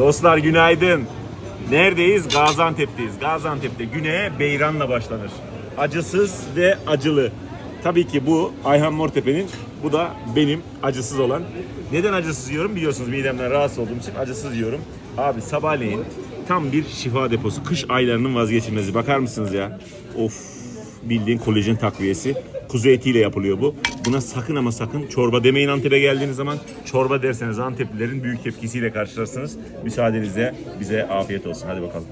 Dostlar günaydın. Neredeyiz? Gaziantep'teyiz. Gaziantep'te güneye beyranla başlanır. Acısız ve acılı. Tabii ki bu Ayhan Mortepe'nin, bu da benim acısız olan. Neden acısız yiyorum biliyorsunuz midemden rahatsız olduğum için acısız yiyorum. Abi sabahleyin tam bir şifa deposu. Kış aylarının vazgeçilmezi. Bakar mısınız ya? Of bildiğin kolajen takviyesi. Kuzu etiyle yapılıyor bu. Buna sakın ama sakın çorba demeyin Antep'e geldiğiniz zaman. Çorba derseniz Anteplilerin büyük tepkisiyle karşılarsınız. Müsaadenizle bize afiyet olsun. Hadi bakalım.